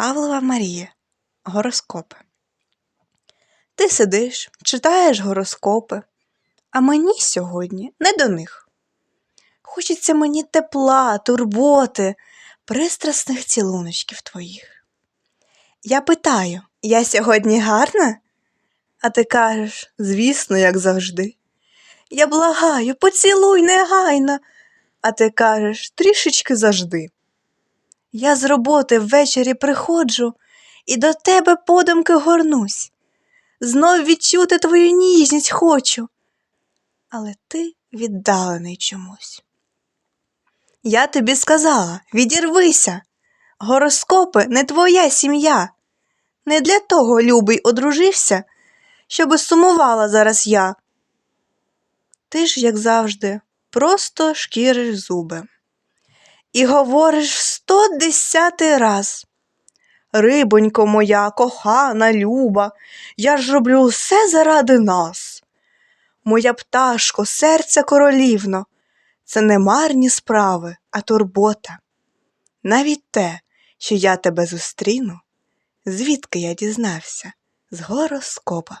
Павлова Марія. Гороскопи. Ти сидиш, читаєш гороскопи, а мені сьогодні не до них. Хочеться мені тепла, турботи, пристрасних цілуночків твоїх. Я питаю, я сьогодні гарна? А ти кажеш, звісно, як завжди. Я благаю, поцілуй негайно, а ти кажеш трішечки завжди. Я з роботи ввечері приходжу і до тебе подумки горнусь. Знов відчути твою ніжність хочу, але ти віддалений чомусь. Я тобі сказала, відірвися. Гороскопи не твоя сім'я. Не для того, любий, одружився, щоби сумувала зараз я. Ти ж, як завжди, просто шкіриш зуби. І говориш сто десятий раз. Рибонько моя, кохана, люба, я ж роблю все заради нас. Моя пташко, серця королівно, це не марні справи, а турбота. Навіть те, що я тебе зустріну, звідки я дізнався з гороскопа.